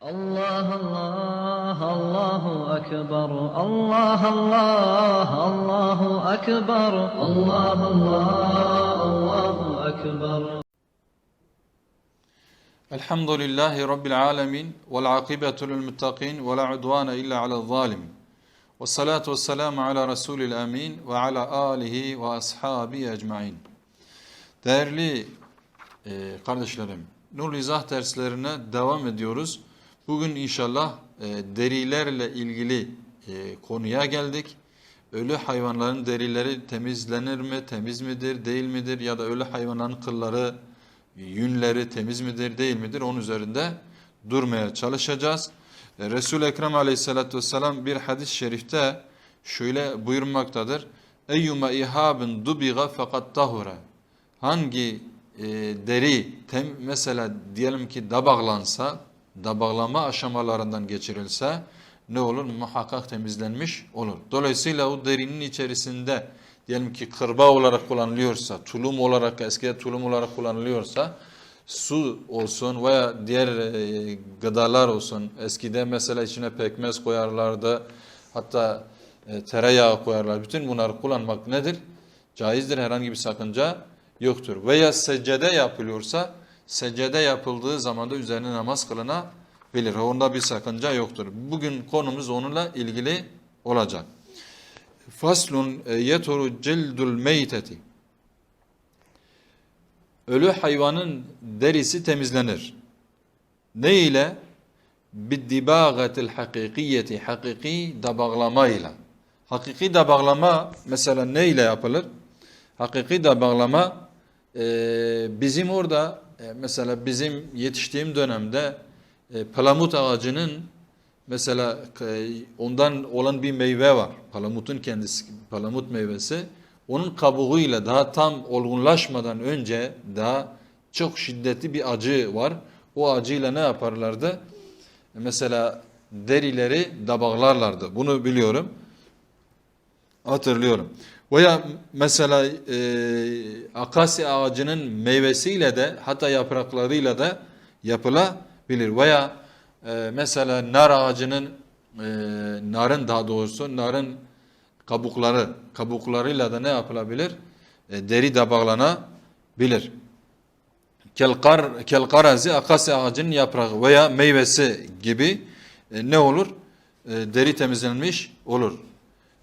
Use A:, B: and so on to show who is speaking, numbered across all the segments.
A: Allah Allah Allahu ekber. Allah Allah Allahu ekber. Allah Allah Allahu ekber.
B: Elhamdülillahi Rabbil alemin. Vel akibetu lil muttaqin ve la udvane illa alel zalimin ve salatu ve selamu ala Resulil Amin ve ala alihi ve ashabi ecmain. Değerli e, kardeşlerim, Nur İzah derslerine devam ediyoruz. Bugün inşallah e, derilerle ilgili e, konuya geldik. Ölü hayvanların derileri temizlenir mi, temiz midir, değil midir ya da ölü hayvanların kılları, yünleri temiz midir, değil midir onun üzerinde durmaya çalışacağız. E, Resul-i Ekrem aleyhissalatü vesselam bir hadis-i şerifte şöyle buyurmaktadır. Eyyuma ihabın dubiga fakat tahura. Hangi e, deri tem, mesela diyelim ki dabaklansa, dabaklama aşamalarından geçirilse ne olur? Muhakkak temizlenmiş olur. Dolayısıyla o derinin içerisinde diyelim ki kırba olarak kullanılıyorsa, tulum olarak eskide tulum olarak kullanılıyorsa su olsun veya diğer e, gıdalar olsun. Eskide mesela içine pekmez koyarlardı. Hatta e, tereyağı koyarlar. Bütün bunları kullanmak nedir? Caizdir. Herhangi bir sakınca yoktur. Veya secde yapılıyorsa secde yapıldığı zaman da üzerine namaz kılınabilir. Onda bir sakınca yoktur. Bugün konumuz onunla ilgili olacak. Faslun e, yeturu cildul meyteti. Ölü hayvanın derisi temizlenir. Ne ile? Biddibâgatil hakikiyeti. Hakiki dabağlamayla. Hakiki dabağlama mesela ne ile yapılır? Hakiki dabağlama e, bizim orada e, mesela bizim yetiştiğim dönemde e, palamut ağacının mesela e, ondan olan bir meyve var. Palamutun kendisi, palamut meyvesi. Onun kabuğuyla daha tam olgunlaşmadan önce daha çok şiddetli bir acı var. O acıyla ne yaparlardı? Mesela derileri dabaklarlardı. Bunu biliyorum. Hatırlıyorum. Veya mesela e, akasya ağacının meyvesiyle de hatta yapraklarıyla da yapılabilir. Veya e, mesela nar ağacının e, narın daha doğrusu narın kabukları kabuklarıyla da ne yapılabilir? E, deri dabaklanabilir. Kelkar, kelkarazi akasya ağacının yaprağı veya meyvesi gibi e, ne olur? E, deri temizlenmiş olur.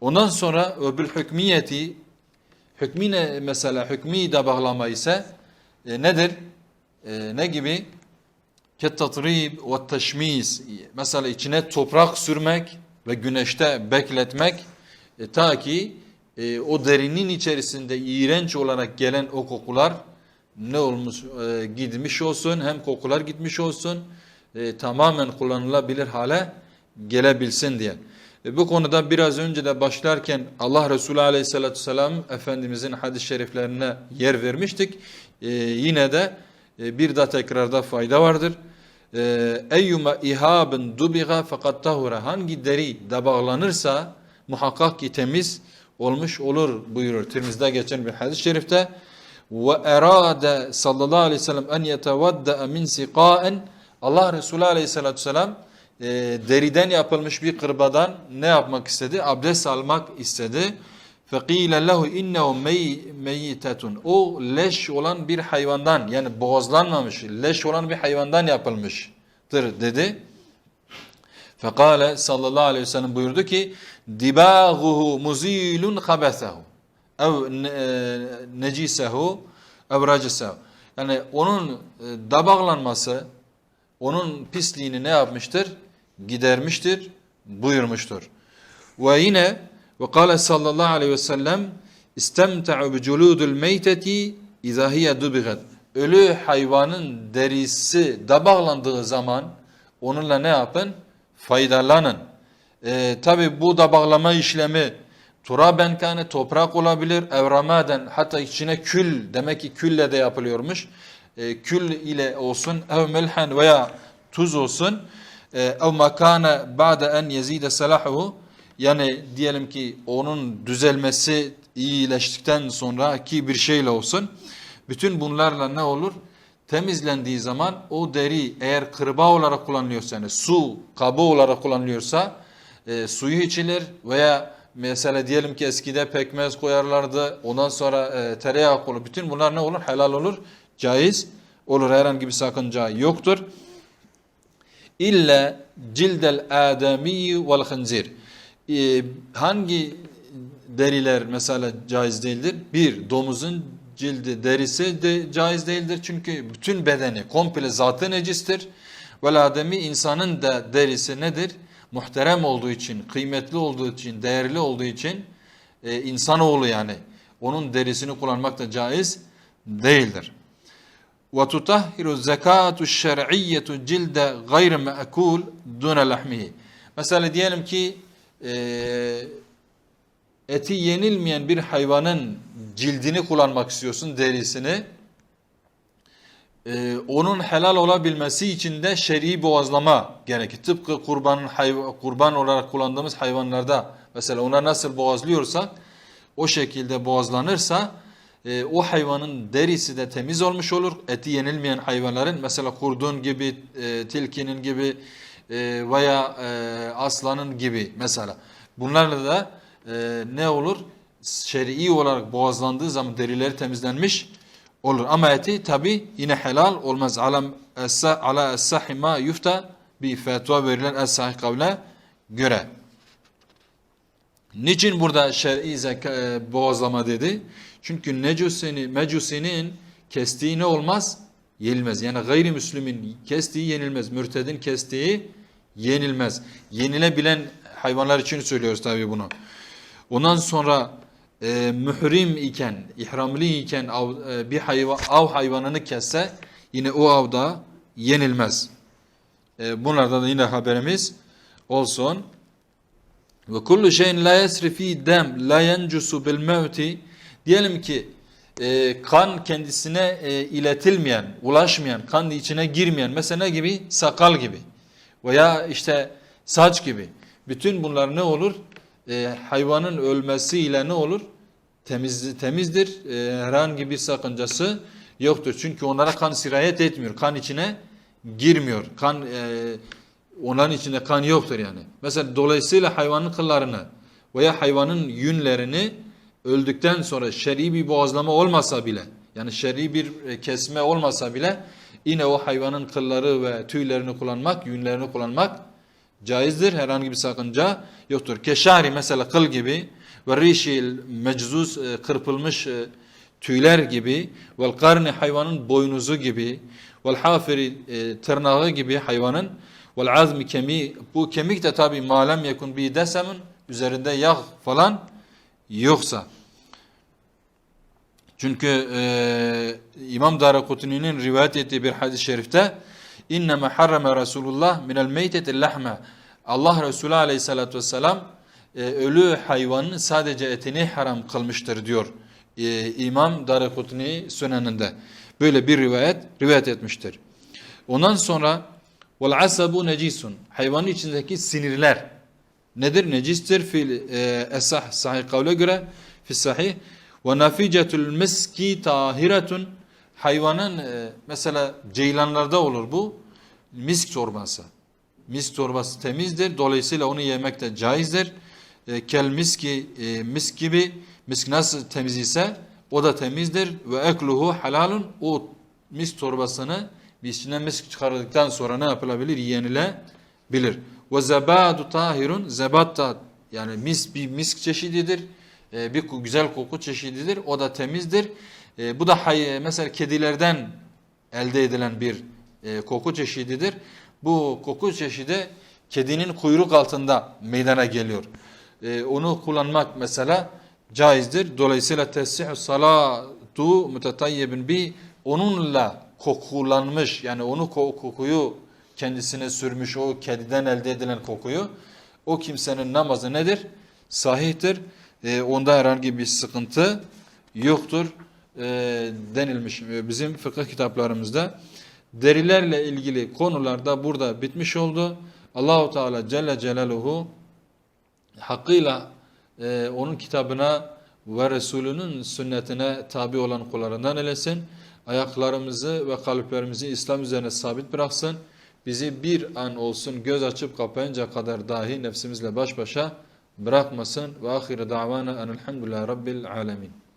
B: Ondan sonra öbür hükmiyeti hükmine mesela hükmi dabaklama ise e, nedir? E, ne gibi? Kettatrib ve teşmis. Mesela içine toprak sürmek ve güneşte bekletmek e, ta ki e, o derinin içerisinde iğrenç olarak gelen o kokular ne olmuş e, gitmiş olsun hem kokular gitmiş olsun e, tamamen kullanılabilir hale gelebilsin diye. Bu konuda biraz önce de başlarken Allah Resulü Aleyhisselatü Vesselam Efendimizin hadis-i şeriflerine yer vermiştik. E, yine de e, bir daha tekrarda fayda vardır. E, Eyyuma ihabın dubiga fakat tahura hangi deri dabağlanırsa muhakkak ki temiz olmuş olur buyurur. Tirmiz'de geçen bir hadis-i şerifte ve erade sallallahu aleyhi ve sellem en yetevadda min siqaen Allah Resulü aleyhissalatü vesselam e, deriden yapılmış bir kırbadan ne yapmak istedi? Abdest almak istedi. فَقِيلَ لَهُ اِنَّهُ مَيِّتَةٌ O leş olan bir hayvandan yani boğazlanmamış, leş olan bir hayvandan yapılmıştır dedi. Fekale sallallahu aleyhi ve sellem buyurdu ki dibâguhu muzilun habesehu ev necisehu ev racisehu yani onun e, dabaklanması onun pisliğini ne yapmıştır? Gidermiştir, buyurmuştur. Ve yine ve kâle sallallahu aleyhi ve sellem istemte'u bi culudul meyteti izâ hiye. Ölü hayvanın derisi dabaklandığı zaman onunla ne yapın? Faydalanın. Ee, Tabi bu dabaklama işlemi turaben kâne toprak olabilir, evramaden hatta içine kül demek ki külle de yapılıyormuş e, kül ile olsun ev melhen veya tuz olsun ev makane ba'de en yezide salahuhu yani diyelim ki onun düzelmesi iyileştikten sonra ki bir şeyle olsun bütün bunlarla ne olur? temizlendiği zaman o deri eğer kırba olarak kullanılıyorsa yani su kabı olarak kullanılıyorsa e, suyu içilir veya mesela diyelim ki eskide pekmez koyarlardı ondan sonra e, tereyağı olur. Bütün bunlar ne olur? Helal olur, caiz olur. Herhangi bir sakınca yoktur. İlla cildel adami vel hınzir. Ee, hangi deriler mesela caiz değildir? Bir, domuzun cildi derisi de caiz değildir. Çünkü bütün bedeni komple zatı necistir. Vel ademi insanın da derisi nedir? Muhterem olduğu için, kıymetli olduğu için, değerli olduğu için e, insanoğlu yani onun derisini kullanmak da caiz değildir ve tutahhiru zekatu şer'iyyetu cilde gayr me'kul dune lahmihi. Mesela diyelim ki e, eti yenilmeyen bir hayvanın cildini kullanmak istiyorsun, derisini. E, onun helal olabilmesi için de şer'i boğazlama gerekir. Tıpkı kurban, kurban olarak kullandığımız hayvanlarda mesela ona nasıl boğazlıyorsak o şekilde boğazlanırsa e, o hayvanın derisi de temiz olmuş olur. Eti yenilmeyen hayvanların mesela kurdun gibi, e, tilkinin gibi e, veya e, aslanın gibi mesela. Bunlarla da e, ne olur? Şer'i olarak boğazlandığı zaman derileri temizlenmiş olur. Ama eti tabi yine helal olmaz. Ala es-sa- ala es-sahih ma yufta bir fetva verilen es-sahih kavle göre. Niçin burada şer'i e, boğazlama dedi? Çünkü necusini, mecusinin kestiği ne olmaz? Yenilmez. Yani gayrimüslimin kestiği yenilmez. Mürtedin kestiği yenilmez. Yenilebilen hayvanlar için söylüyoruz tabii bunu. Ondan sonra e, mührim iken, ihramlı iken av, e, bir hayvan, av hayvanını kesse yine o avda yenilmez. E, bunlardan da yine haberimiz olsun. Ve kullu şeyin la yesri fi dem la yencusu bil mevti diyelim ki e, kan kendisine e, iletilmeyen, ulaşmayan, kan içine girmeyen mesela ne gibi? Sakal gibi veya işte saç gibi. Bütün bunlar ne olur? E, hayvanın ölmesiyle ne olur? Temiz, temizdir. E, herhangi bir sakıncası yoktur. Çünkü onlara kan sirayet etmiyor. Kan içine girmiyor. Kan e, onların içinde kan yoktur yani. Mesela dolayısıyla hayvanın kıllarını veya hayvanın yünlerini öldükten sonra şer'i bir boğazlama olmasa bile yani şer'i bir e, kesme olmasa bile yine o hayvanın kılları ve tüylerini kullanmak, yünlerini kullanmak caizdir. Herhangi bir sakınca yoktur. Keşari mesela kıl gibi ve rişil meczuz e, kırpılmış e, tüyler gibi vel karni hayvanın boynuzu gibi vel hafiri tırnağı gibi hayvanın vel azmi kemiği bu kemik de tabi malem yekun bi desemin üzerinde yağ falan yoksa çünkü e, İmam Darakutuni'nin rivayet ettiği bir hadis-i şerifte inneme harrame Resulullah minel meyteti lahme Allah Resulü aleyhissalatü vesselam e, ölü hayvanın sadece etini haram kılmıştır diyor. E, İmam Darakutuni süneninde. Böyle bir rivayet rivayet etmiştir. Ondan sonra asabu necisun hayvanın içindeki sinirler nedir? Necistir fil e, esah sahih kavle göre fi sahih ve naficetul miski tahiretun hayvanın e, mesela ceylanlarda olur bu misk çorbası. Misk çorbası temizdir. Dolayısıyla onu yemek de caizdir. E, kel miski e, misk gibi misk nasıl temiz ise o da temizdir ve ekluhu halalun o misk çorbasını içinden misk çıkarıldıktan sonra ne yapılabilir? Yenilebilir. Ve zebadu tahirun zebat da yani mis bir misk çeşididir. E, bir güzel koku çeşididir. O da temizdir. E, bu da hay, mesela kedilerden elde edilen bir e, koku çeşididir. Bu koku çeşidi kedinin kuyruk altında meydana geliyor. E, onu kullanmak mesela caizdir. Dolayısıyla tesih salatu mutatayyibin bi onunla kokulanmış yani onu kokuyu kendisine sürmüş o kediden elde edilen kokuyu o kimsenin namazı nedir? Sahihtir. E, onda herhangi bir sıkıntı yoktur e, denilmiş bizim fıkıh kitaplarımızda. Derilerle ilgili konularda burada bitmiş oldu. Allahu Teala Celle Celaluhu hakkıyla e, onun kitabına ve Resulünün sünnetine tabi olan kullarından eylesin. ayaklarımızı ve kalplerimizi İslam üzerine sabit bıraksın. Bizi bir an olsun göz açıp kapayınca kadar dahi nefsimizle baş başa bırakmasın. Ve ahire davana enelhamdülillahi rabbil alemin.